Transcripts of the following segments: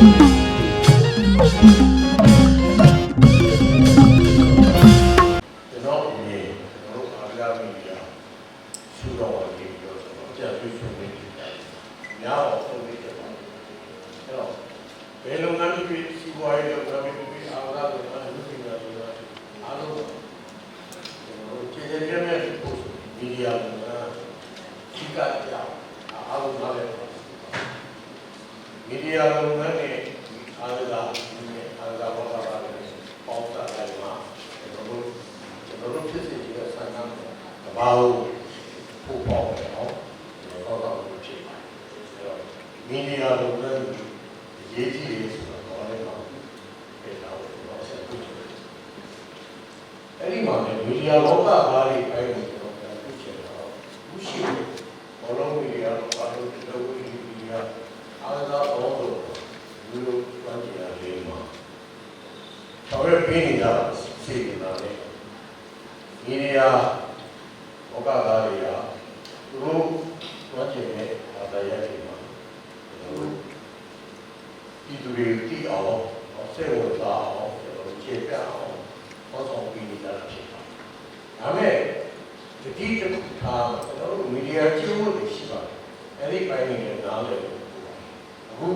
Mm-hmm. အဲ့ဒီမှာလည်းမီဒီယာလောကဘာတွေပဲကျွန်တော်ပြန်ပြချင်တော့ဘူးရှိတယ်ဘောလုံးမီဒီယာဘာလို့ဒီလိုမီဒီယာအားသာတော့လူလူပန်းကြရလေးမှာတော့ပြင်းနေတာစိတ်နေတာလေ မီဒီယာဩကာသတွေကသူတို့တွားကျင်တဲ့အာသာရတွေမှာသူတို့ဒီသူတွေတည်အောင်စိတ်ဝင်စားအောင်ကျွန်တော်ခြေပြအောင်ဟောဆောင်ပြီးနေတာဖြစ်ပါတယ်။ဒါမဲ့ဒီတိတစ်ခုထားကျွန်တော်တို့မီဒီယာကျိုးလို့ရှိပါတယ်။အဲဒီပိုင်းတွေနဲ့နားလည်လို့အခု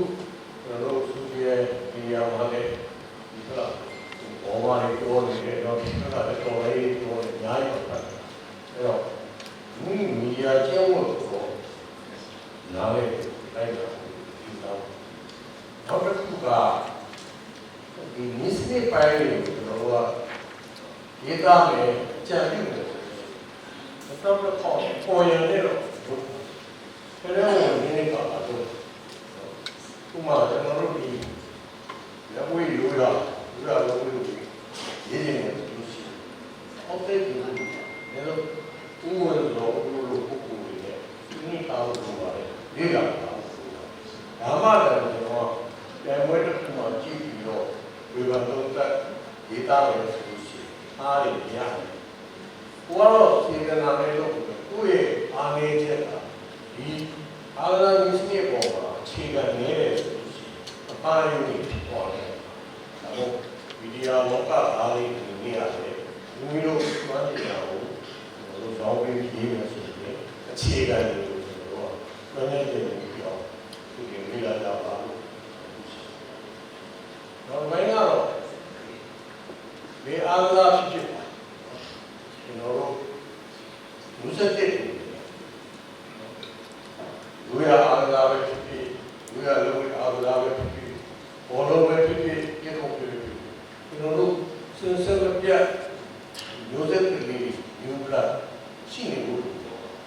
ကျွန်တော်တို့သူရဲ့မီဒီယာမှာလည်းဒီကလာဘောမာတွေပြောနေတယ်တော့ဒီကလာလည်းတော်လေးပြောနေအများကြီးပါအဲ့တော့ ဒီမီဒီယာကျိုးလို့ဆိုနားလည်လိုက်တာဒီတော့နောက်တစ်ခုကဒီ mistake ပိုင်းတွေကျွန်တော်တို့ကရေးသားမယ်ကြံပြုတယ်တော့တော့ပေါ်ရနေတော့ဘယ်လိုလဲနည်းနည်းပါတော့ဥမာကျွန်တော်တို့ဒီလက်ဝဲရိုးရရိုးရလက်ဝဲရေးနေတယ်လို့ရှိတယ်အောက်တဲ့ဒီလိုလည်းဥဝဲတော့ဘလိုလိုပုဂ္ဂိုလ်တွေ နဲ့ဒီနေ့အားလို့ပါတယ်လေးလာတာဒါမှလည်းကျွန်တော်ပြန်ဝဲတစ်ခုမှကြည့်ပြီးတော့ဝေဘာသုံးသက်ဒေတာပဲဆိုလို့ရှိရင်အားရရတယ်။ကိုကတော့စေတနာနဲ့လို့ကိုယ့်ရဲ့အားနည်းချက်ကဒီအာရဏမစ္စည်းပေါ်မှာအခြေခံနေတယ်ဆိုလို့ရှိရင်အပါယုန်ဖြစ်ပေါ်တယ်။ဒါမို့ဗီဒီယိုလောကအားလေးကိုနေရတယ်။မိမိတို့မှတ်ရအောင်တို့တော့ပြီးရေးမယ်ဆိုရင်အခြေခံတွေကိုကျွ န်တော်တို့ကမှတ်နေတယ်ပြီးတော့ဒီလိုလာကြပါလို့တော့မင်းကတော့ဒီအားသာဖြစ်ဖြစ်ပါကျွန်တော်တို့မူစတဲ့လူရအားသာပဲဖြစ်ဖြစ်လူရလုံးအားသာပဲဖြစ်ဖြစ်ဘောလုံးပဲဖြစ်ဖြစ်ရေကုန်ပဲဖြစ်ဖြစ်ကျွန်တော်တို့စင်စက်ပြတ်မျိုးဆက်တွေမျိုးကရှိနေလို့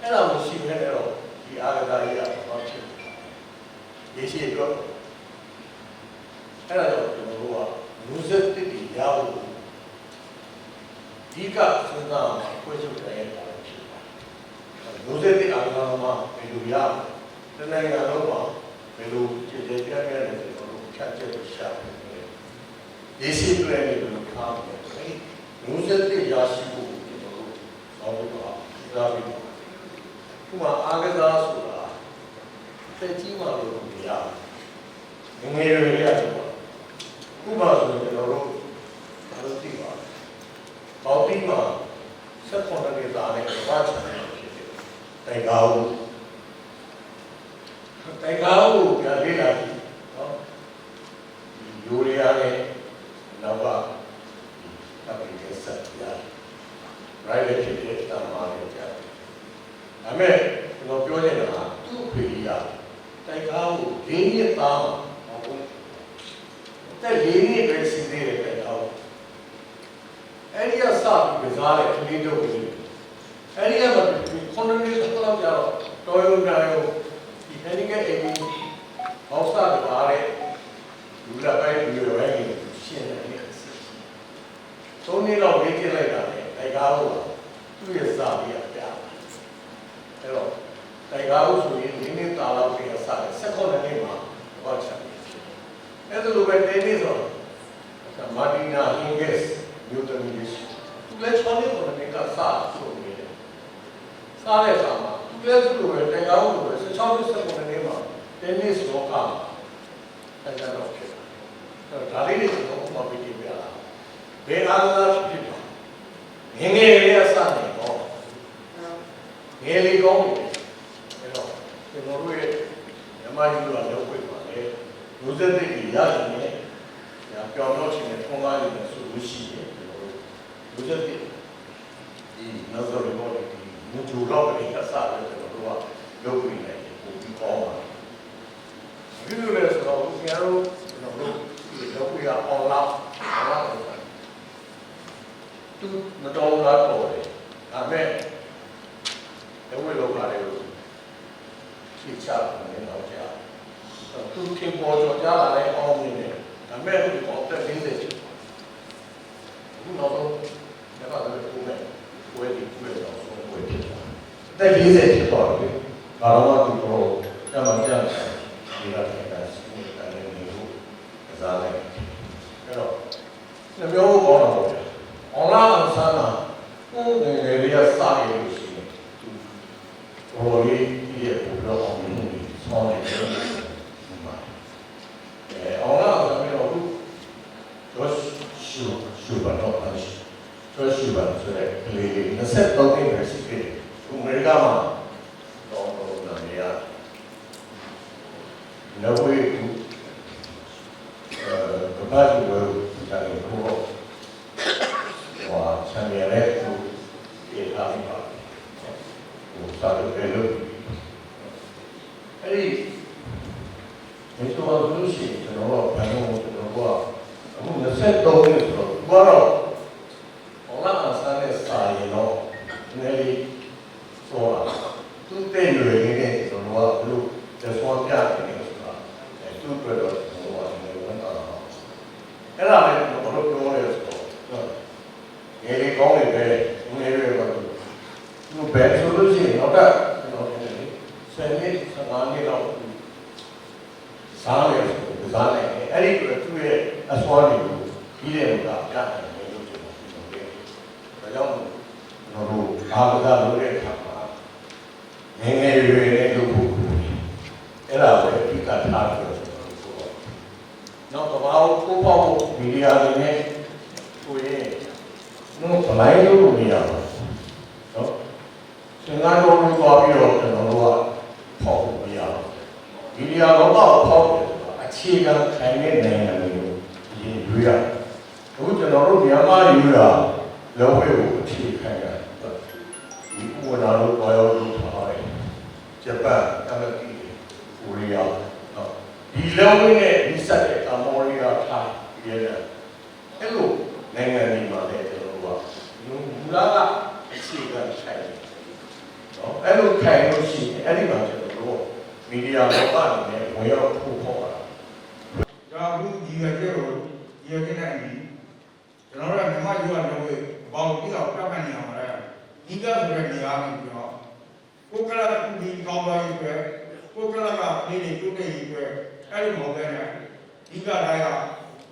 အဲ့ဒါမရှိဘဲနဲ့တော့ ဒီအားသာကြီးကဘာဖြစ်လဲရေရှိတော့အဲ့ဒါတော့ကျွန်တော်တို့ကမျိုးဆက်တစ်တွေရဖို့ဒီကစဉ်းစားဖွင့်ချုပ်တဲ့တာဖြစ်ပါတယ်မျိုးဆက်တစ်အားသာမှာဘယ်လိုရလဲတနိုင်ငံလုံးမှာဘယ်လိုခြေခြေပြတ်ပြတ်လဲကျွန်တော်တို့ဖြတ်ချက်ရှာတယ်ရေရှိတွေနဲ့ဘယ်လိုခါမလဲမျိုးဆက်တစ်ရရှိဖို့ကျွန်တော်တို့ဆောင်းလို့ပါဒါပြီး ခုမှအားကစားဆိုတာတက်ကြီးမှလို့မရဘူးငငယ်ရွယ်လေးရတယ်ပေါ့ခုမှဆိုရင်ကျွန်တော်တို့ဘာလို့သိပါလဲပေါတိမှာဆက်ခွန်တဲ့သားနဲ့ဘာချင်တယ်ဖြစ်တယ်တိုင်ကားဦးတိုင်ကားဦးပြန်လေးလာပြီနော်ဒီယူရီးယားနဲ့နောက်ကတပ်ပြီးဆက်ပြရတယ် right လည်းဖြစ်ဖြစ်တမ်းမာလည်းကြားတယ်။ ဒါမဲ့ကျွန်တော်ပြောနေတာကသူ့ဖေကြီးကတိုက်ကားကိုရင်းရသားမှာဟောဘူး။တဲ့ရင်းရပဲစီးသေးတယ်တိုက်ကားကိုအဲ့ဒီကစပြီးကစားတဲ့ကလေးတို့ကလေးအဲ့ဒီကမှခုနလေးတစ်လောက်ကြာတော့တော်ရုံကြာရုံဒီခဏကအိမ်ကြီးဟောက်စားကြပါတဲ့လူလာပိုင်းလူရွယ်ပိုင်းရှင်းတယ်လေ။သုံးနှစ်လောက်လေးကြည့်လိုက်တာလေတိုက်ကားကိုသူ့ရဲ့စာပြီးအပြား အဲ့တော့တိုင်ကားလို့ဆိုရင်နင်းနေတာလောက်ပြီးအစားဆက်ခေါ်တဲ့နေ့မှာဘောချတယ်အဲ့ဒါလိုပဲတင်းနေဆိုတော့မာတီနာဟင်ဂက်စ်နျူတန်ဂက်စ်သူလည်းချောင်းလေးပေါ်တဲ့ကစားဆိုနေတယ်စားတဲ့အခါမှာသူလည်းသူ့လိုပဲတိုင်ကားလို့ပဲ16နှစ်ဆက်ပေါ်တဲ့နေ့မှာတင်းနေဆိုတော့အဲ့ဒါတော့ဖြစ်တယ်အဲ့တော့ဒါလေးတွေကတော့ဘာဖြစ်ပြလားဘယ်အားလားဖြစ်ဖြစ်ပါငငယ်လေးအစားနေ ငယ်လေးကောင်းတယ်အဲ့တော့ကျွန်တော်တို့ရဲ့မြမကြီးတို့ကလောက်ပြပါလေလူသက်သိကြီးရတယ်နဲ့ဒါပျော်တော့ခြင်းနဲ့ထွန်းကားနေတဲ့ဆိုလို့ရှိတယ်ကျွန်တော်တို့လူသက်သိဒီနောက်ဆုံးတော့ဒီမူဂျူလောက်ပြီးအစားလို့ကျွန်တော်တို့ကလောက်ပြနေတယ်ပုံပြီးကောင်းပါဒီလိုလဲဆိုတော့ဆရာတို့ကျွန်တော်တို့ဒီလောက်ပြအောင်လားဘာလို့လဲသူမတော်လားတော်တယ်ဒါပေမဲ့ လက်ဝဲလုံးလာတယ်လို့ဖြေချတယ်တော့ကြာသူထင်ပေါ်ကြောကြားလာတဲ့အောင်းနေတယ်ဒါပေမဲ့ဒီပေါ်တက်50ကျော်အခုနောက်ဆုံးလက်ပါလို့ပြောမယ်ဝဲဒီကျွဲတော့ဆုံးဝဲဖြစ်တာတက်50ကျော်တော့ဘာလို့ စာလုပ်တယ်လို့အဲ့ဒီမင်းတို့ကလို့ရှိရင်ကျွန်တော်ကဘာလို့ကျွန်တော်ကအမှု23လို့ဆိုတော့ vai ဒီရွယ်ချက်ကိုဒီရွယ်ချက်နဲ့အညီကျွန်တော်တို့ကမြန်မာလူကလုံးဝဘောင်ပြီးတော့ပြတ်မှတ်နေအောင်လားဒီကဆိုတဲ့နေရာကိုပြီးတော့ကိုကလာဒီကောင်းပါရေးအတွက်ကိုကလာကနေနေတိုးတက်ရေးအတွက်အဲ့လိုမဟုတ်ဘဲနဲ့ဒီကတိုင်းက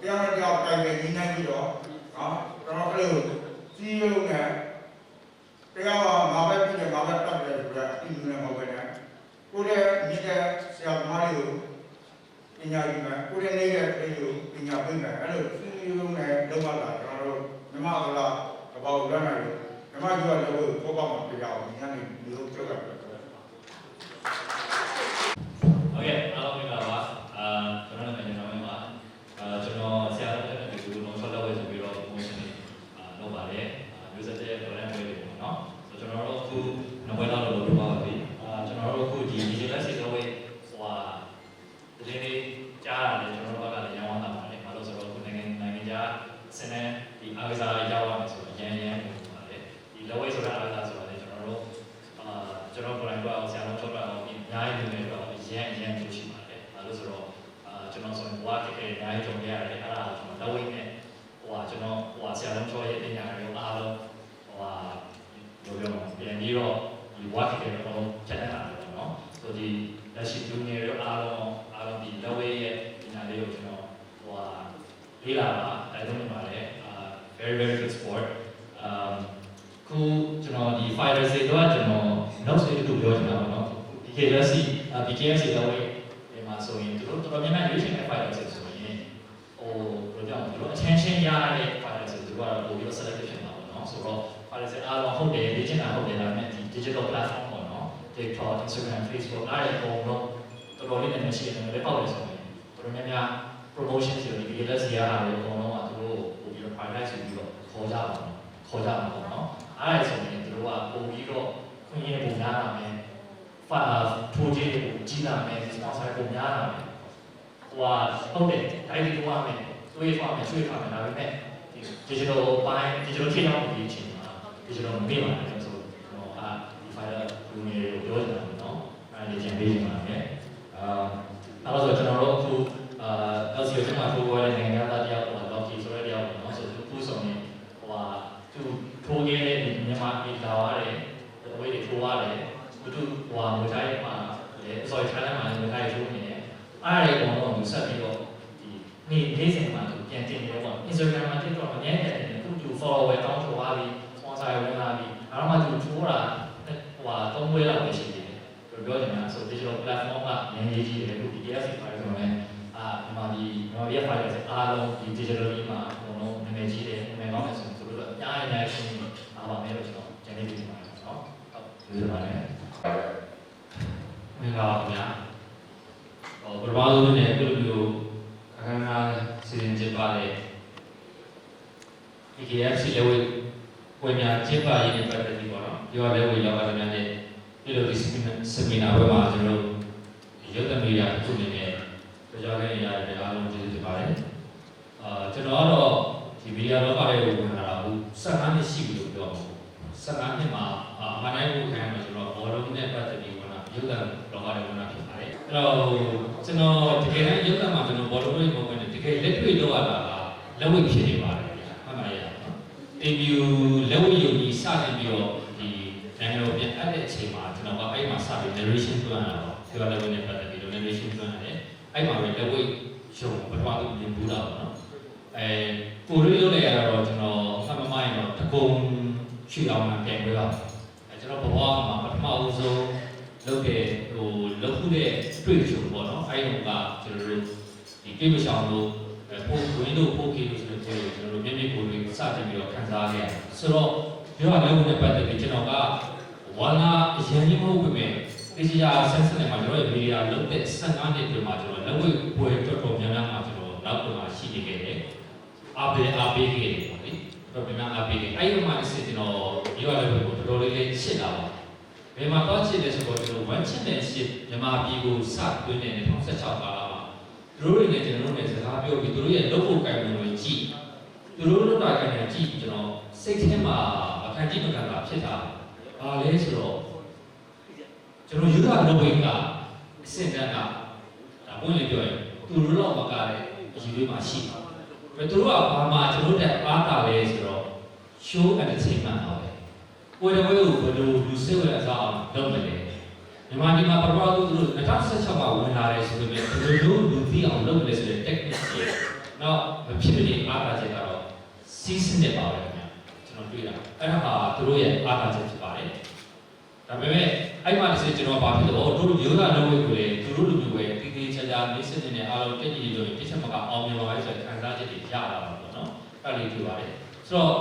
တရားမတရားတိုင်ပင်ညီနိုင်ပြီးတော့နော်ကျွန်တော်ကလေးကိုစီရုံနဲ့တရားမှာငါပဲပြည်တယ်ငါပဲတတ်တယ်ဆိုတော့အင်းနဲ့မဟုတ်ဘဲနဲ့ကိုယ်ရဲ့မြစ်တဲ့ဆရာမလေးကို ညာယူမယ်ကိုယ်နေတဲ့ပြည်ကိုပညာပေးမယ်အဲ့လိုစဉ်းစားနဲ့လုပ်ရတာကျွန်တော်တို့မြမကလာတဘောက်လက်နိုင်လို့မြမကြီးကလည်းဘောက်ပေါက်မှာပြရအောင်ညာနေမျိုးကြောက်ရတယ် KFC BKFC တော့ဝင်ဒီမှာဆိုရင်တို့တော်တော်များများရွေးချယ်တဲ့ file ဆိုဆိုရင်ဟိုဘယ်လိုပြောမလဲ attention ရတဲ့ file ဆိုတို့ကတော့ပို့ပြီး select ဖြစ်မှာပေါ့နော်ဆိုတော့ file ဆိုအားလုံးဟုတ်တယ်လေ့ကျင့်တာဟုတ်တယ်ဒါပေမဲ့ဒီ digital platform ပေါ့နော် TikTok Instagram Facebook အားတွေအကုန်လုံးတော်တော်လေးနဲ့ရှိရတယ်လည်းပေါက်တယ်ဆိုရင်တော်တော်များများ promotion ဆိုပြီး BLS ရတာလည်းအကုန်လုံးကသူတို့ပို့ပြီး prioritize ဆိုပြီးတော့ခေါ်ကြပါခေါ်ကြပါပေါ့နော်အားရဆိုရင်တို့ကပို့ပြီးတော့ခွင့်ရပုံရတာမယ် ဖာထိုးခြင်းကိုကြီးလာမယ် sponsor ကိုများလာမယ်ဟိုဟာဟုတ်တယ်တိုင်းပြည်သွားမယ်တွေးသွားမယ်ဆွေးသွားမယ်ဒါပေမဲ့ဒီ digital ပိုင်း digital ထိရောက်ပြီးချင်းမှာ digital မေ့ပါမယ်ဆိုတော့အာဒီ file လူငယ်ကိုပြောချင်တာပေါ့နော်အဲဒီကျန်ပေးချင်ပါတယ်အာအဲ့တော့ကျွန်တော်တို့အခုအာ LCO ထဲမှာထိုးပေါ်တဲ့နိုင်ငံသားတယောက်ဟို Locky ဆိုတဲ့တယောက်ပေါ့နော်ဆိုသူခုဆိုရင်ဟိုဟာသူထိုးခဲ့တဲ့မြန်မာပြည်လာရတယ်အဝေးတွေထိုးရတယ် ဘုသူဟိုဟာငွေတိုင်းမှာလေ sorry ထိုင်းမှာငွေတိုင်းထိုးနေတယ်အားရတဲ့ကောင်တော့သူဆက်ပြီးတော့ဒီနေ့နေ့စဉ်မှာသူပြန်တင်နေတယ်ပေါ့ Instagram မှာ TikTok မှာညနေတယ်သူသူ follower တောင်းဆိုသွားပြီး sponsor ဝင်လာပြီးအားမှသူထိုးတာဟိုဟာသုံးဝဲလောက်ပဲရှိသေးတယ်သူပြောချင်တာဆို digital platform ကရင်းကြီးကြီးတယ်အခု PDF ဖိုင်ဆိုတော့အာမြန်မာပြည်မြန်မာပြည်ဖိုင်ဆိုအားလုံးဒီ digital ကြီးမှာအကုန်လုံးနာမည်ကြီးတယ်နာမည်ကောင်းတယ်ဆိုသူတို့အများကြီးအများကြီးရှင်းအားပါမယ်လို့ကျွန်တော်ကျန်နေပြီးပါတယ်နော် ဟုတ်ဒီလိုပါလေမင်္ဂလာပါခင်ဗျာဟောပထမဆုံးနဲ့အခုလိုမျိုးအခမ်းအနားစီစဉ်ကျင်းပတဲ့ PKFC လေဝေဝင်များကျင်းပရေးနဲ့ပတ်သက်ပြီးပေါ့နော်ဒီကလေဝေရောက်လာတဲ့များနဲ့ဒီလိုဒီစမီနာဘက်မှာကျွန်တော်တို့ရုပ်သမီးရအခုအနေနဲ့ကြောက်ကြရတဲ့အားလုံးကျေးဇူးတင်ပါတယ်အာကျွန်တော်ကတော့ဒီဗီဒီယိုလောကရဲ့ဝင်လာတာဘူး15နှစ်ရှိပြီလို့ပြောမှာ15နှစ်မှာ အမှန်တိုင်းကိုခံရမှာဆိုတော့ဘောလုံးနဲ့ပတ်သက်ပြီးဝင်လာရုပ်သံလောကရဲ့ဝင်လာဖြစ်ပါတယ်အဲ့တော့ကျွန်တော်တကယ်တမ်းရုပ်သံမှာကျွန်တော်ဘောလုံးလေးပုံဝင်တကယ်လက်တွေ့လောက်ရတာကလက်ဝိတ်ဖြစ်နေပါတယ်မှန်ပါရဲ့နော်တင်ပြူလက်ဝိတ်ယုံကြီးစတင်ပြီးတော့ဒီနိုင်ငံတော်ပြန်အပ်တဲ့အချိန်မှာကျွန်တော်ကအဲ့မှာစပြီး narration တွန်းရတာပေါ့ဒီကလက်ဝိတ်နဲ့ပတ်သက်ပြီးတော့ narration တွန်းရတယ်အဲ့မှာပဲလက်ဝိတ်ယုံပထမဆုံးမြင်ဘူးတာပေါ့နော်အဲကိုရီးယားလည်းရတော့ကျွန်တော်အမှန်မှန်တော့တကုံချီအောင်မှပြန်ပြောရအောင်အဲ ကျွန်တော်ဘဝမှာပထမဦးဆုံးလုပ်တဲ့ဟိုလုပ်ခုတဲ့တွေ့ကြုံပေါ့နော်အဲ့ဒီကကျွန်တော်တို့ဒီပြေမရှောင်လို့ပို့ဝင်းတို့ပို့ကြီးလို့ဆိုတဲ့ပွဲကိုကျွန်တော်တို့မြင့်မြင့်ကိုယ်တွေစတင်ပြီးတော့ခံစားခဲ့ရတယ်ဆိုတော့ပြောရလို့နဲ့ပတ်သက်ပြီးကျွန်တော်ကဝါလာအရင်ကြီးမဟုတ်ပေမဲ့ဒီစီယာဆန်းစနေမှာကျွန်တော်ရဲ့မီဒီယာလုပ်တဲ့15နှစ်ပြမှာကျွန်တော်လက်ဝဲပွဲတော်တော်များများမှာကျွန်တော်နောက်တော့မှရှိနေခဲ့တယ်အားပေးအားပေးခဲ့တယ်ပေါ့လေ တော်တော်များများအားပေးခဲ့အဲ့ဒီမှာတစ်စကျွန်တော်ပြောရလို့တော်တော်လေးလေးရှင်းလာပါဘယ်မှာတော့ရှင်းလဲဆိုတော့ကျွန်တော် one championship မြန်မာပြည်ကိုစသွင်းတဲ့2016ကာလမှာသူတို့တွေနဲ့ကျွန်တော်တို့နဲ့စကားပြောပြီးသူတို့ရဲ့လုပ်ဖို့ကိုင်မှုတွေကြည့်သူတို့လုပ်တာကိုင်တယ်ကြည့်ကျွန်တော်စိတ်ထဲမှာအခန်းကြီးမကန်တာဖြစ်တာဘာလဲဆိုတော့ကျွန်တော်ယူတာလုပ်ဝင်ကအစင်တန်းကဒါပွင့်လေးပြောရင်သူတို့တော့မကတဲ့အယူလေးမှာရှိတယ် ဘယ်သူတို့ကဘာမှကျွန်တော်တက်အားတာလဲဆိုတော့ show entertainment ပါပဲကိုယ်တော်ကိုဘယ်လိုလူစိတ်ဝင်စားအောင်လုပ်မလဲမြန်မာပြည်မှာပထမဆုံးသူတို့2016မှာဝင်လာတယ်ဆိုပေမဲ့ဘယ်လိုလူသိအောင်လုပ်မလဲဆိုတဲ့ technique တွေနောက်မဖြစ်မနေအားတာချက်ကတော့ season နဲ့ပါပဲခင်ဗျာကျွန်တော်တွေ့တာအဲ့ဒါဟာသူတို့ရဲ့အားတာချက်ဖြစ်ပါတယ်ဒါပေမဲ့အဲ့မှာတစ်စိကျွန်တော်ဘာဖြစ်လို့တို့လူမျိုးသားလုံးဝကိုလေသူတို့လူမျိုးပဲတိတိကျကျနေစစ်နေတဲ့အားလုံးတည်ကြည်လို့တစ်ချက်မကအောင်မြင်ပါလေဆိုတဲ့ ခံစားချက်တွေရလာတာပေါ့နော်အဲ့လိုတွေ့ပါတယ်ဆိုတော့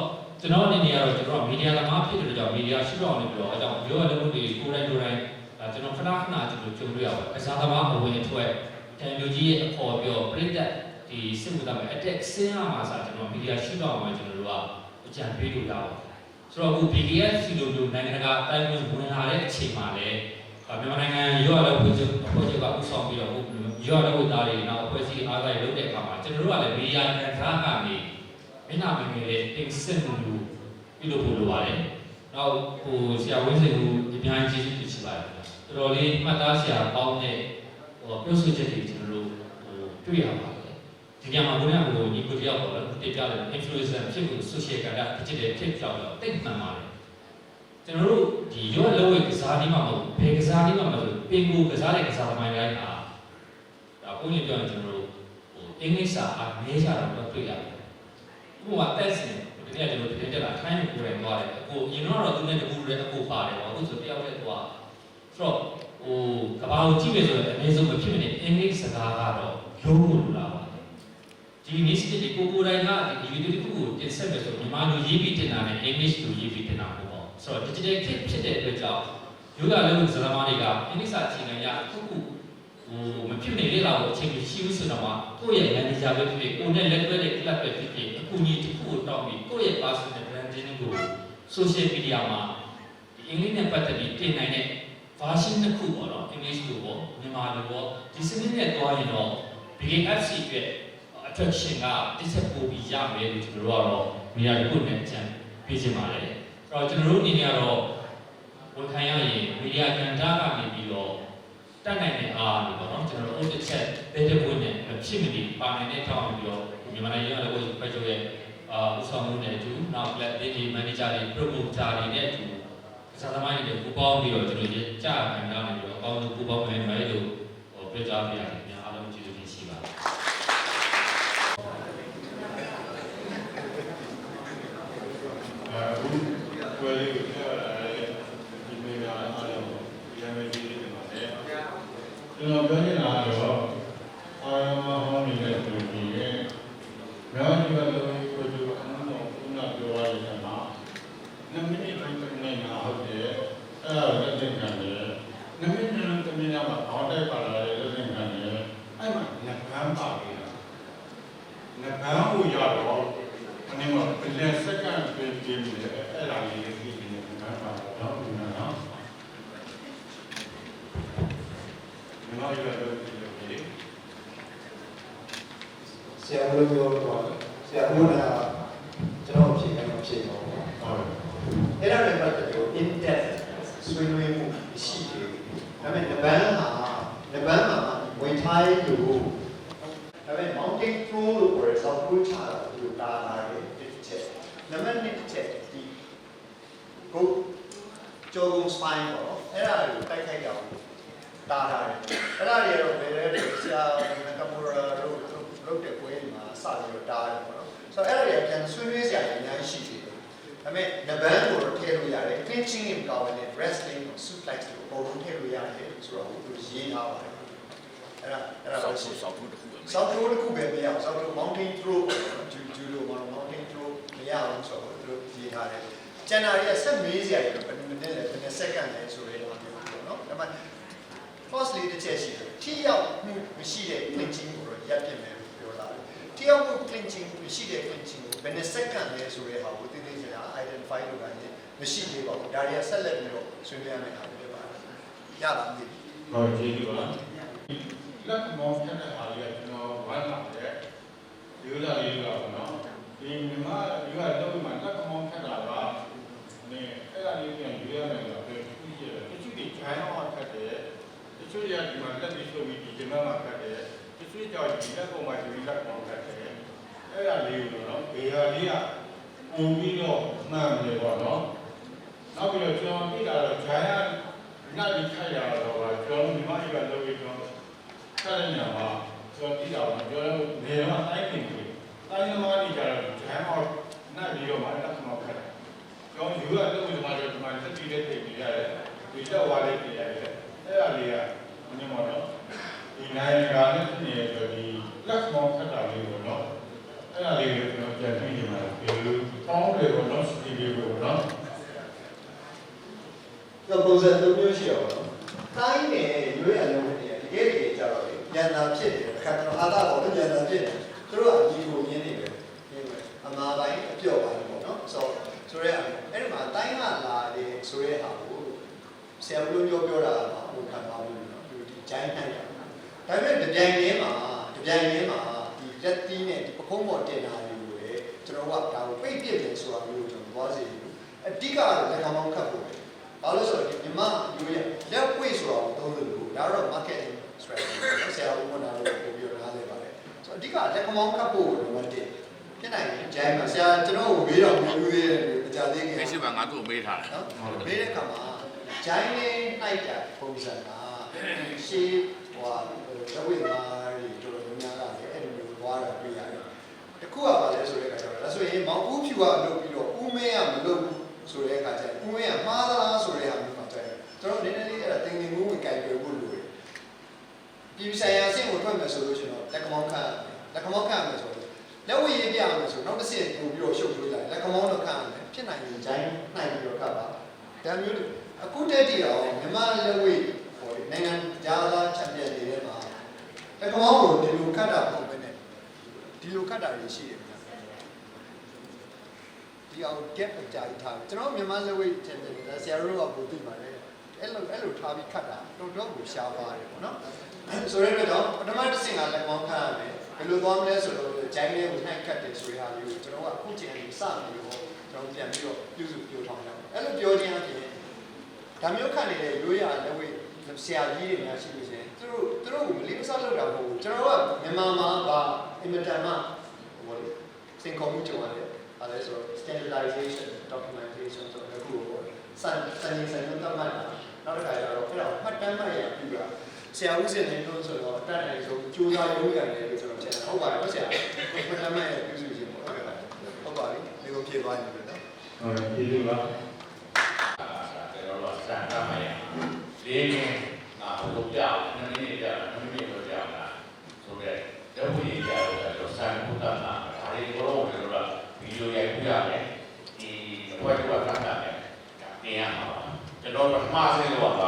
ကျွန်တော်အနေနဲ့ကတော့ကျွန်တော်မီဒီယာသမားဖြစ်တဲ့ကြောင့်မီဒီယာရှိတော့နေပြီးတော့အကြောင်းမျိုးရတဲ့မှုတွေကိုယ်တိုင်ကိုယ်တိုင်ဒါကျွန်တော်ခဏခဏကျွန်တော်ကြုံတွေ့ရပါတယ်ကစားသမားအဝင်အထွက်တန်မျိုးကြီးရဲ့အခေါ်ပြောပြိတ္တဒီစစ်မှုသားမဲ့ attack ဆင်းရမှာစားကျွန်တော်မီဒီယာရှိတော့မှကျွန်တော်တို့ကအကြံပေးလို့ရပါတယ်ဆိုတော့အခု BDS စီလိုလိုနိုင်ငံတကာတိုင်းမျိုးဝင်လာတဲ့အချိန်မှာလည်းမြန်မာနိုင်ငံရောရတဲ့ဖွဲ့ချုပ်အဖွဲ့ချုပ်ကဥဆောင်ပြီးတော့ ရောရတဲ့ဝန်သားတွေနောက်အဖွဲ့အစည်းအားလိုက်လုပ်တဲ့အခါမှာကျွန်တော်တို့ကလည်းမီဒီယာကန်စားကနေမင်းနာမည်ငယ်လေးတင်ဆက်မှုပြုလုပ်ဖို့လိုပါတယ်။နောက်ဟိုဆရာဝင်းစင်ကိုအများကြီးကျေးဇူးတင်ချင်ပါတယ်။တော်တော်လေးမှတ်သားဆရာပေါင်းတဲ့ဟိုပြောဆိုချက်တွေကျွန်တော်တို့ဟိုတွေ့ရပါတယ်။ဒီညမှာဘုရားကိုညီကိုတယောက်ပေါ့လေတင်ပြတယ် influencer ဖြစ်ကို social ကတာဖြစ်တဲ့ဖြစ်ကြောက်တော့တိတ်မှန်ပါတယ်။ကျွန်တော်တို့ဒီရောလောဝေကစားဒီမှာမဟုတ်ဘယ်ကစားဒီမှာမဟုတ်ပင်ကိုကစားတဲ့ကစားသမားတိုင်းဟာ ဒါဘုန်းကြီးပြောရင်ကျွန်တော်တို့ဟိုအင်္ဂလိပ်စာအားနည်းကြတာတော့တွေ့ရတယ်။ဥပမာတက်စင်ဒီနေ့ကျွန်တော်ဒီတက်လာထိုင်းကိုကိုယ်တိုင်သွားတယ်။အခုအရင်တော့သူနဲ့တကူလည်းအကူပါတယ်ပေါ့။အခုဆိုတယောက်တည်းသွားဆိုတော့ဟိုဟိုကဘာကိုကြည့်မယ်ဆိုရင်အနည်းဆုံးမဖြစ်မနေအင်္ဂလိပ်စကားကတော့လုံးဝလိုလာပါတယ်ဒီ initiative ဒီကိုကိုယ်တိုင်ကဒီ video တစ်ခုကိုတင်ဆက်မယ်ဆိုမြန်မာလိုရေးပြီးတင်တာနဲ့ English လိုရေးပြီးတင်တာပေါ့ပေါ့ဆိုတော့ digital kit ဖြစ်တဲ့အတွက်ကြောင့်ရိုးရာလုံးစကားမတွေကအင်္ဂလိပ်စာချိန်နိုင်ရအခုခု ဟိုမဖြစ်နေလေလာတော့အချိန်ကြီးရှိဘူးဆိုတော့မှကိုယ့်ရဲ့ manager ပဲဖြစ်ဖြစ်ကိုယ်နဲ့လက်တွဲတဲ့ club ပဲဖြစ်ဖြစ်အခုညီတစ်ခုကိုတောင်းပြီးကိုယ့်ရဲ့ personal branding ကို social media မှာဒီအင်္ဂလိပ်နဲ့ပတ်သက်ပြီးတင်နိုင်တဲ့ version တစ်ခုပေါ့နော် English လိုပေါ့မြန်မာလိုပေါ့ဒီစနစ်နဲ့တွားရင်တော့ BFC အတွက် attraction ကတစ်ဆက်ပို့ပြီးရမယ်လို့ကျွန်တော်တို့ကတော့နေရာတစ်ခုနဲ့အကြံပေးချင်ပါတယ်အဲ့တော့ကျွန်တော်တို့အနေနဲ့ကတော့ဝန်ခံရရင်မီဒီယာကန်တာကနေပြီးတော့ တက်နိုင်တဲ့အားလို့ပေါ့နော်ကျွန်တော်တို့ audit set ဘယ်တစ်ပွင့်နဲ့မဖြစ်မနေပါနိုင်တဲ့ထောင်ပြီးတော့မြန်မာနိုင်ငံရဲ့ဘက်ချုပ်ရဲ့အာဥဆောင်မှုနဲ့အတူနောက် club တွေ manager တွေ promoter တွေနဲ့အတူစာသမားတွေပူပေါင်းပြီးတော့ကျွန်တော်ရကြာခံတာနေပြီးတော့အကောင်းဆုံးပူပေါင်းနိုင်မယ်လို့ဟိုပြောကြားပေးရတယ်။များအားလုံးကျေးဇူးတင်ရှိပါတယ် အခုပွဲလေးကိုပြောရတာလေဒီမေကအားလုံးရမယ်ဒီလိုပါလေကျွန်တော်ပြောနေတာတော့အာရမဟောင်းနေတဲ့သူကြီးရဲ့မြောင်းဒီဘက်လိုကိုသူအမှန်တော့ခုနပြောရတဲ့မှာနမင်းတိုင်းတိုင်းနာဟုတ်တယ်အဲ့ဒါလက်သင်ခံတယ်နမင်းတိုင်းတိုင်းနာမှာအောင်းတိုက်ပါလာတဲ့လက်သင်ခံတယ်အဲ့မှာငကမ်းပါခဲ့တာငကမ်းကိုရတော့အနေမှာဘယ်လက်စက္ကန့်ပဲပြင်းတယ်အဲ့ဒါလေးကိုကြည့်နေငကမ်းပါတော့ဒီနော်ဒီမှာရတော့ဒီလိုကြီး ဆရာဘယ်လိုပြောတော့ဆရာဘုရားကျွန်တော်ဖြေတယ်မဖြေတော့ဘူး ဟုတ် အဲ့ဒါလည်းပတ်သက်ပြီး in depth ဆွေးနွေးမှုရှိတယ်ဒါပေမဲ့ဒီဘန်းဟာဒီဘန်းမှာဝင်ထားရလို့ဒါပေမဲ့ mounting through လို့ပြောရစောက်ကိုချတာဒီတာလာရဲ့တစ်ချက်နံပါတ်1ချက်ဒီကိုကျောကုံ spine ပေါ့အဲ့ဒါကိုတိုက်ခိုက်ကြအောင်တာထားတယ်အဲ့ဒါတွေကတော့ဘယ်လဲဆရာကမ္ဘောရာတို့လုပ်တဲ့ပွဲတွေမှာစပြီးတော့တားတယ်ပေါ့နော်ဆိုတော့အဲ့ဒါတွေပြန်ဆွေးနွေးစရာအများကြီးရှိတယ်ဒါပေမဲ့နဘန်ကိုတော့ထည့်လို့ရတယ် clinching ကိုကောင်းတယ် wrestling ကို suplex ကိုပုံလုံးထည့်လို့ရတယ်ဆိုတော့သူရေးထားပါတယ်အဲ့ဒါအဲ့ဒါဆောပဲက်ရှိဖို့ဆောက်ဖို့တစ်ခုပဲဆောက်ထိုးတစ်ခုပဲမရအောင်ဆောက်ထိုး mountain throw ဂျူဂျူလိုမှာ mountain throw မရအောင်ဆိုတော့သူတို့ရေးထားတယ်ကျန်တာတွေကဆက်မေးစရာတွေဘယ်နှစ်မိနစ်လဲဘယ်နှစ်စက္ကန့်လဲဆိုရဲတော့ပြောပေါ့နော်ဒါပေမဲ့ first လေးတစ်ချက်ရှိတယ်ထိရောက်မှုမရှိတဲ့ clinching ကိုတော့ရပ်ပြစ်မယ်လို့ပြောလာတယ်ထိရောက်မှု clinching မရှိတဲ့ clinching ကိုဘယ်နှစ်စက္ကန့်လဲဆိုရဲဟာကိုသိသိချင်တာ identify လုပ်တာရင် မရှိသေးပါဘူးဒါတွေကဆက်လက်ပြီးတော့ဆွေးနွေးရမယ့်အားဖြစ်ပါတယ်ရလားမသိဘူးဟုတ်ကျေးဇူးပါလက်မောင်းတဲ့အားလေးကကျွန်တော်ဝမ်းလာတယ်ဒီလိုလေးကပေါ့နော်ဒီမြန်မာဒီကတော့မှလက်မောင်းထက်တာကနေအဲ့ဒါလေးပြန်ယူရမယ်လို့ပြောပြီးရတယ်တချို့ဒီချိုင်းအောင်ထက်တယ်တချို့ရဒီမှာလက်ပြီးဆိုပြီးဒီကျမမှာထက်တယ်တချို့ကြောင့်ဒီလက်ပေါ်မှာဒီလက်မောင်းထက်တယ်အဲ့ဒါလေးကိုတော့ဘေးဟာလေးကပုံပြီးတော့မှန်တယ်ပေါ့နော် နောက်ပြီးတော့ကျွန်တော်ပြတာတော့ဂျိုင်းကနာဒီခိုင်ရတော့ကကျွန်တော်ဒီမှာဒီကလုပ်ပြီးတော့ဆက်နေရမှာကျွန်တော်ဒီတော့ကျွန်တော်နေမှာတိုင်းနေပြီတိုင်းသမားတွေကြတော့ဂျမ်းအောင်နာဒီတော့မှတက်မှာခက်တယ်ကျွန်တော်ယူရတဲ့ဒီမှာတော့ဒီမှာတက်ပြီးတဲ့ပြင်ပြရတယ်ဒီတော့ဝါလေးပြရတယ်အဲ့ဒါလေးကမင်းမတော့ဒီနိုင်ကလည်းနေရတော့ဒီလက်မောင်းခက်တာလေးပေါ့နော်အဲ့ဒါလေးကိုကျွန်တော်ကြံပြီးနေမှာဒီလိုပေါင်းတယ်ပေါ့နော်စတီဒီကိုနော် တော့ပုံစံသုံးမျိုးရှိတော့နော်တိုင်းနဲ့ရွေးရလုံးနဲ့တကယ်တကယ်ကြတော့လေညံတာဖြစ်တယ်အခါတော့အာသာပေါ်ညံတာဖြစ်တယ်သူတို့ကဒီကိုရင်းနေပဲရင်းပဲအမှားပိုင်းအပြော့ပိုင်းပေါ့နော်ဆိုဆိုရဲအဲ့ဒီမှာတိုင်းကလာတယ်ဆိုရဲဟာကိုဆရာဘလို့ပြောပြောတာကဟိုခံပါဘူးနော်ဒီဒီဂျိုင်းနိုင်တာဒါပေမဲ့တပြိုင်တည်းမှာတပြိုင်တည်းမှာဒီလက်တီးနဲ့ဒီပခုံးပေါ်တင်တာတွေကိုလေကျွန်တော်ကဒါကိုပိတ်ပစ်တယ်ဆိုတာမျိုးကျွန်တော်သွားစီဘူးအဓိကတော့လက်ကောင်ခတ်ဖို့ပဲ ဘာလို့ဆိုတော့ဒီမြမယူရလက်ပွေဆိုတာကိုသုံးလို့လို့ဒါတော့ marketing strategy ပဲဆရာဦးမနာလို့ပို့ပြီးတော့နားလည်ပါတယ်ဆိုတော့အဓိကလက်ကောင်ခတ်ဖို့ကိုတော့တင်ဖြစ်နိုင်ရင်ဂျိုင်းမှာဆရာကျွန်တော်ကိုမေးတော့မယူသေးတယ်မကြသေးခင်မရှိပါငါတို့မေးထားတယ်နော်မေးတဲ့အခါမှာဂျိုင်းနဲ့နိုင်တာပုံစံကရှေးဟိုလက်ဝိမားတွေတော်တော်များများကလည်းအဲ့လိုမျိုးသွားတာတွေ့ရတယ်တခုကဘာလဲဆိုတဲ့အခါကျတော့ဒါဆိုရင်မောင်ဦးဖြူကလုပ်ပြီးတော့ဦးမင်းကမလုပ်ဘူးဆိုတဲ့အခါကျရင်ဦးမင်းကမှားသလားဆိုတဲ့ဟာမျိုးမှာကျရင်ကျွန်တော်နည်းနည်းလေးအဲ့ဒါတင်တင်ငုံဝင်ကြိုက်ပြော ပြည်ဆိုင်ရာအဆင့်ကိုထွက်မယ်ဆိုလို့ရှိရင်တော့လက်ကမောင်းခန့်လက်ကမောင်းခန့်မယ်ဆိုတော့လက်ဝဲရေးပြရမယ်ဆိုနောက်တစ်ဆင့်ပို့ပြီးတော့ရှုပ်လို့ရတယ်လက်ကမောင်းတော့ခန့်ရမယ်ဖြစ်နိုင်ရင်ဂျိုင်းနိုင်ပြီးတော့ခတ်ပါဒါမျိုးအခုတည်းတည်းအောင်မြန်မာလက်ဝဲဟိုနိုင်ငံသားသားချန်ပီယံတွေထဲမှာလက်ကမောင်းကိုဒီလိုခတ်တာပုံပဲနဲ့ဒီလိုခတ်တာတွေရှိတယ်ဒီအောင် get အကြိုက်ထားကျွန်တော်မြန်မာလက်ဝဲချန်ပီယံတွေဆရာတို့ကပို့သိပါတယ်အဲ့လိုအဲ့လိုထားပြီးခတ်တာတော်တော်ကိုရှားပါတယ်ပေါ့နော် ဆိုရတဲ့တော့ပထမတစ်ဆင့်ကလက်မောင်းခါရမယ်ဘယ်လိုသွားမလဲဆိုတော့ဂျိုင်းလေးကိုနှိုက်ခတ်တယ်ဆိုရတာမျိုးကျွန်တော်ကအခုချိန်လေးစပြီးတော့ကျွန်တော်ပြန်ပြီးတော့ပြုစုပြောထောင်းကြအောင်အဲ့လိုပြောခြင်းအပြင်ဒါမျိုးခတ်နေတဲ့ရိုးရလက်ဝဲဆရာကြီးတွေများရှိလို့ရှင်သူတို့သူတို့ကိုမလေးမစားလုပ်တာမဟုတ်ဘူးကျွန်တော်ကမြန်မာမှာပါအင်မတန်မှဟိုလေစင်ကုန်မှုကြုံရတယ်အဲဒါဆို standardization documentation ဆိုတော့အခုစံစံစံစံတတ်မှတ်တာနောက်တစ်ခါကျတော့အဲ့ဒါမှတ်တမ်းမှတ်ရပြီးတော့ ဆရာဦးစင်နေလို့ဆိုတော့တတ်နိုင်ဆုံးကြိုးစားရုံးရတယ်လို့ကျွန်တော်ထင်တယ်ဟုတ်ပါတယ်ဆရာပထမရဲ့ပြုစုခြင်းပေါ့ဟုတ်ပါပြီဒီကိုဖြည့်သွားနေပြီနော်ဟုတ်ပြီဒီလိုပါကျွန်တော်တို့စံတတ်မှရလေးနေအာဘုလို့ကြောက်နည်းနည်းကြောက်နည်းနည်းတော့ကြောက်တာဆိုတော့ရုပ်ရည်ကြောက်တော့စံဘုဒ္ဓနာဒါလေးကတော့ကျွန်တော်တို့ဗီဒီယိုရိုက်ပြရတယ်ဒီဘွဲ့ကကတ်တာနဲ့တင်ရမှာပါကျွန်တော်ပထမဆင်းတော့က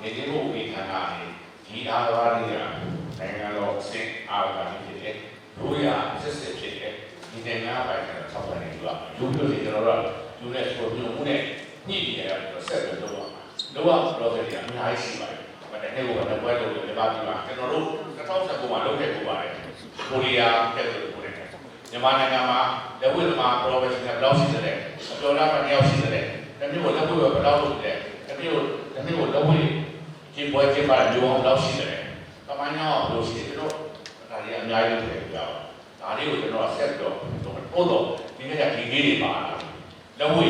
နေဒီဘုဝေခန္ဓာနေ ဒီအားဘာတွေနိုင်ငံတော်စင်အားဘာတွေဖြစ်တယ်တို့ရစစ်စစ်ဖြစ်တယ်ဒီနိုင်ငံပိုင်းကတော့ထောက်ပံ့နေကြပါလူမျိုးတွေကျွန်တော်တို့လူနဲ့ဆိုမျိုးမှုနဲ့ညှိနေရတော့ဆက်ပြီးလုပ်ပါလုပ်ရတော့တယ်အများကြီးရှိပါတယ်။ဘာတဲ့ဟဲ့ဘောကတော့ဘယ်လိုလဲပါပြီပါကျွန်တော်တို့2019မှာလုပ်ခဲ့ပို့ပါတယ်။ကိုရီးယားကဲ့သို့ပို့တယ်။မြန်မာနိုင်ငံမှာလက်ဝဲမှာ professional ဘယ်လောက်ရှိသလဲ။အပြောသားမှာတယောက်ရှိသလဲ။တမျိုးလက်ဝဲဘယ်လောက်လုပ်လဲ။တမျိုးတမျိုးလက်ဝဲ ကျင်းပွဲကျင်းပါကြိုးအောင်ဘယ်လောက်ရှိသလဲ။တမိုင်းတော့ဘယ်လိုရှိတယ်တို့ဒါတွေအများကြီးလုပ်ခဲ့ကြပါဒါလေးကိုကျွန်တော်ဆက်ပြီးတော့ပို့တော့ဒီနေ့ကဒီလေးတွေပါလာလက်ဝဲ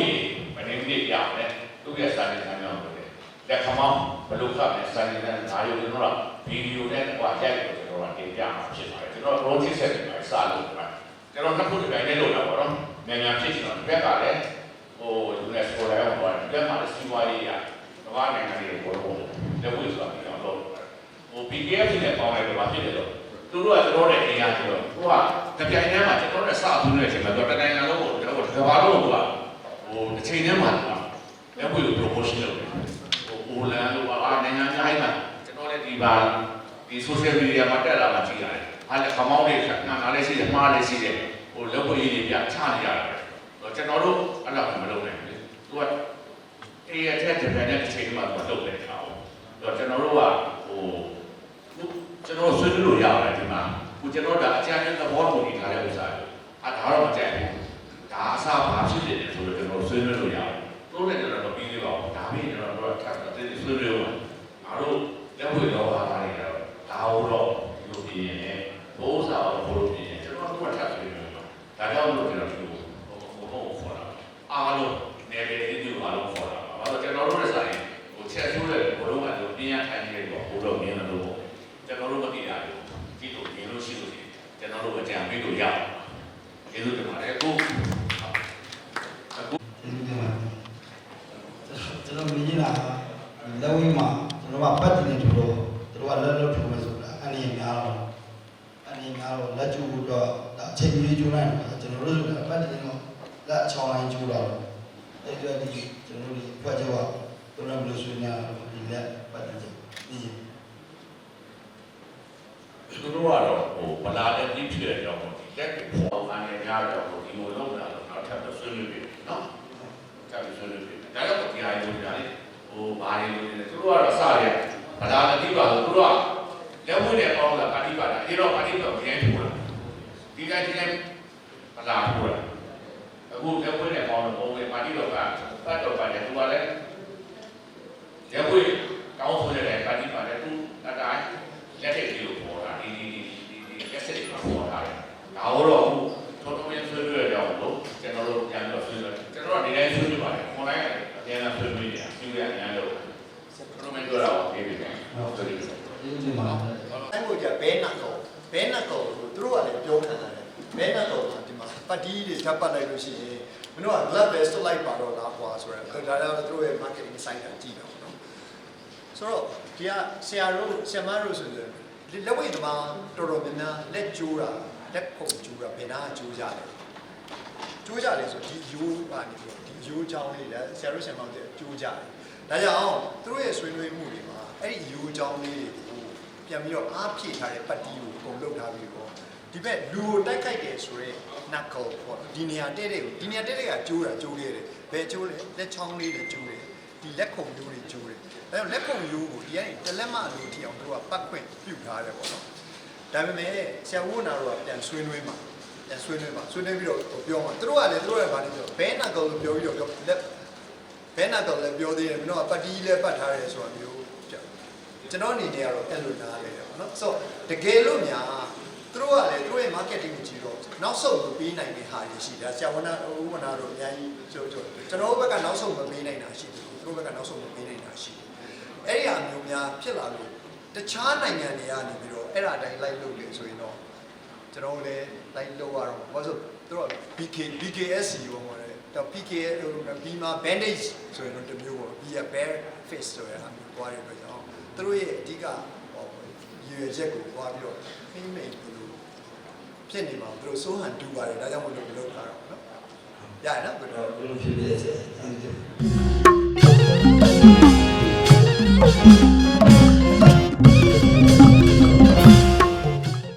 မနေမနေပြရတယ်သူ့ရဲ့စာရင်းဆန်းကြောင်းလုပ်တယ်လက်ခမောင်းဘယ်လိုကလဲစာရင်းဆန်းဒါတွေကိုကျွန်တော်ဗီဒီယိုနဲ့ကွာရိုက်ပြီးကျွန်တော်တင်ပြမှာဖြစ်ပါတယ်ကျွန်တော် project set တွေစလုပ်တာကျွန်တော်နှစ်ခုတစ်ပြိုင်တည်းလုပ်တာပေါ့နော်မြန်မြန်ဖြစ်ချင်တော့ဒီဘက်ကလည်းဟို UNESCO လည်းဟောတယ်ဒီဘက်မှာစီးပွားရေးရကမ္ဘာနိုင်ငံတွေပေါ်တော့လက်ဝဲဆိုတာဒီအောင်လုပ်ဟို PDF နဲ့ပေါင်းလိုက်တော့ဘာဖြစ်လဲတော့သူတို့ကကျွန်တော်နဲ့အင်အားဆိုတော့ဟိုကတပြိုင်တည်းမှာကျွန်တော်နဲ့စသွင်းနေတဲ့အချိန်မှာတော့တနိုင်ငံလုံးကိုကျွန်တော်ကဘာလို့ဟိုကဟိုတစ်ချိန်တည်းမှာလက်ဝဲကို promotion လုပ်တယ်ဟိုအိုလန်တို့အာနိုင်ငံအများကြီးမှာကျွန်တော်လည်းဒီပါဒီ social media မှာတက်လာမှကြည့်ရတယ်အားလည်းခမောင်းတွေနာနာလေးရှိတယ်မှားလေးရှိတယ်ဟိုလက်ဝဲကြီးတွေပြချနေရတယ်ကျွန်တော်တို့အဲ့လိုမလုပ်နိုင်ဘူးသူကအေးရတဲ့တပည့်နဲ့တစ်ချိန်မှာတော့လုပ်တယ်ခါတော့ကျွန်တော်တို့ကဟို ကျွန်တော်ဆွေးနွေးလို့ရပါတယ်ဒီမှာကိုကျွန်တော်ဒါအကြမ်းနဲ့သဘောတူနေထားတဲ့ဥစ္စာတွေအဲဒါတော့မကြိုက်ဘူးဒါအစားဘာဖြစ်နေလဲဆိုတော့ကျွန်တော်ဆွေးနွေးလို့ရတယ်တို့လည်းကျွန်တော်ပြီးသေးပါဘူးဒါပြီးကျွန်တော်တို့ကတက်တဲ့ဆွေးနွေးလို့ငါတို့လက်ဝဲတော့ဟာတာတွေတော့ဒါတော့ဒီလိုပြင်းနေဘိုးစားတော့ဘိုးလိုပြင်းနေကျွန်တော်တို့ကတက်ဆွေးနွေးလို့ဒါကြောင့်လို့ကျွန်တော်တို့ဟိုဟိုခေါ်တာအားလုံးနယ်ပယ်ဒီလိုအားလုံးခေါ်တာဘာလို့ကျွန်တော်တို့လည်းဆိုင်ဟိုချက်ဆိုးတဲ့ဘိုးလုံးကတော့ပြင်းရထိုင်နေတယ်ပေါ့ဘိုးလုံးမြင်တယ်လို့ ကျွန်တော်တို့မသိတာလို့ကြည့်လို့မြင်လို့ရှိလို့ကျွန်တော်တို့အကြံပေးလို့ရပါတယ်။ကျေးဇူးတင်ပါတယ်အခု ဒီလိုပါကျွန်တော်မြင်လာလက်ဝဲမှာကျွန်တော်ကပတ်တင်နေထူတော့တို့ကလက်လက်ထူမယ်ဆိုတာအနေများတော့အနေများတော့လက်ကျူတော့ဒါအချိန်ကြီးကျူလိုက်တော့ကျွန်တော်တို့ဆိုတာပတ်တင်တော့လက်ချောင်းလိုက်ကျူတော့အဲ့ဒီဒီကျွန်တော်တို့ဖွဲ့ကြောက်တော့ဘယ်လိုဆွေးနွေးဒီလက်ပတ်တင်ဒီ သူတို့ကတော့ဟိုဗ လာတဲ့ပြည့်ပြည့်တော့ဒီလက်ကိုပေါ်ကနေများတော့ဒီလိုလုပ်တာတော့နောက်ထပ်တော့ဆွေးနွေးပြီနော်။ဆက်ပြီးဆွေးနွေးပြီ။ဒါတော့ဒီဟာမျိုးတွေလေဟိုဘာတွေလို့လဲသူတို့ကတော့စရဲဗလာတဲ့ပြပါဆိုသူတို့ကလက်ဝဲနဲ့ပေါင်းတာပါဠိပါတာအဲတော့ပါဠိတော့မရင်ထူတာဒီတိုင်းဒီတိုင်းဗလာထူတာအခုလက်ဝဲနဲ့ပေါင်းတော့ဘုံပဲပါဠိတော့ကတတ်တော့ပါတယ်သူကလည်းလက်ဝဲကောင်းဆိုတဲ့ပါဠိပါတယ်သူအတိုင်းလက်ထက်ကြီးကိုပေါ်တာဒီဒီဒီဒီဒီလက်ဆက်တွေပေါ်တာလေ ဒါတော့ထုံထုံရဆွေးနွေးရအောင်လို့ကျွန်တော်တို့ပြန်တော့ဆွေးနွေးကျွန်တော်တို့ဒီတိုင်းဆွေးနွေးပါတယ် online အပြန်အလှန်ဆွေးနွေးနေတာသူရအများလို့ထုံထုံပြောတာကိုပြေးပြီဟုတ်ကဲ့ဒီမှာအဲ့ကိုကြဘဲနတ်ကောဘဲနတ်ကောဆိုသူတို့ကလည်းပြောခံရတယ်ဘဲနတ်ကောဒီမှာပတ်တီးတွေထပ်ပတ်လိုက်လို့ရှိရင်မင်းတို့က glove ပဲစွတ်လိုက်ပါတော့လားကွာဆိုတော့ဒါတော့သူတို့ရဲ့ marketing site ကကြည့်တော့နော်ဆိုတော့ဒီကဆရာတို့ဆရာမတို့ဆိုရင်လက်ဝိတ်သမားတော်တော်များများလက်ကျိုးတာ လက်ခုပ်ကျိုးတာဘယ်နာကျိုးကြလဲကျိုးကြလဲဆိုဒီယိုးပါနေပြီးဒီယိုးချောင်းလေးလဲဆရာတို့ဆရာမတို့ကျိုးကြတယ်ဒါကြောင့်သူတို့ရဲ့ဆွေးနွေးမှုတွေမှာအဲ့ဒီယိုးချောင်းလေးတွေကိုပြန်ပြီးတော့အားဖြည့်ထားတဲ့ပတ်တီးကိုပုံလုပ်ထားပြီးတော့ဒီဘက်လူကိုတိုက်ခိုက်တယ်ဆိုရဲ knuckle ပေါ့ဒီနေရာတဲ့တဲ့ကိုဒီနေရာတဲ့တဲ့ကကျိုးတာကျိုးခဲ့တယ်ဘယ်ကျိုးလဲလက်ချောင်းလေးတွေကျိုးတယ်ဒီလက်ခုံကျိုးတွေကျိုးတယ်ဒါကြောင့်လက်ခုံရိုးကိုဒီကနေတလက်မလိုထီအောင်သူတို့ကပတ်ခွင့်ပြုထားတယ်ပေါ့နော် ဒါပေမဲ့ဆရာဦးနာတို့ကပြန်ဆွေးနွေးမှာပြန်ဆွေးနွေးမှာဆွေးနွေးပြီးတော့ပြောမှာသူတို့ကလည်းသူတို့ရဲ့ဘာလဲဆိုတော့ဘဲနာကောလို့ပြောပြီးတော့လက်ဘဲနာကောလည်းပြောသေးတယ်မင်းတို့ကပတ်တီးလည်းပတ်ထားတယ်ဆိုတာမျိုးကျွန်တော်အနေနဲ့ကတော့အဲ့လိုနားလေတယ်ပေါ့နော်ဆိုတော့တကယ်လို့များသူတို့ကလည်းသူတို့ရဲ့ marketing ကိုကြည့်တော့နောက်ဆုံးမပေးနိုင်တဲ့ဟာတွေရှိတယ်ဆရာဝနာဦးဝနာတို့အများကြီးပြောပြောကျွန်တော်ဘက်ကနောက်ဆုံးမပေးနိုင်တာရှိတယ်သူတို့ဘက်ကနောက်ဆုံးမပေးနိုင်တာရှိတယ်အဲ့ဒီအမျိုးများဖြစ်လာလို့တခြားနိုင်ငံတွေကနေပြီးတော့ အဲ့ဒါတိုင်းလိုက်လုပ်လေဆိုရင်တော့ကျွန်တော်လည်းလိုက်လုပ်ရတော့ဘာလို့ဆိုတော့ BK BKSC ဘောပေါ့လေတော့ PK ဟို B မှာ bandage ဆိုရင်တော့တမျိုးပေါ့ B က bare face ဆိုရင်အမျိုးပွားရတော့ကျွန်တော်သူတို့ရဲ့အဓိကဟောရွယ်ချက်ကိုပွားပြီးတော့ဖိမိတ်ဘူးဖြစ်နေမှာသူတို့စိုးဟန်တူပါတယ်ဒါကြောင့်မလို့လုပ်တာတော့နော်ရရနော်ဘယ်လိုဖြစ်ဖြစ်စေ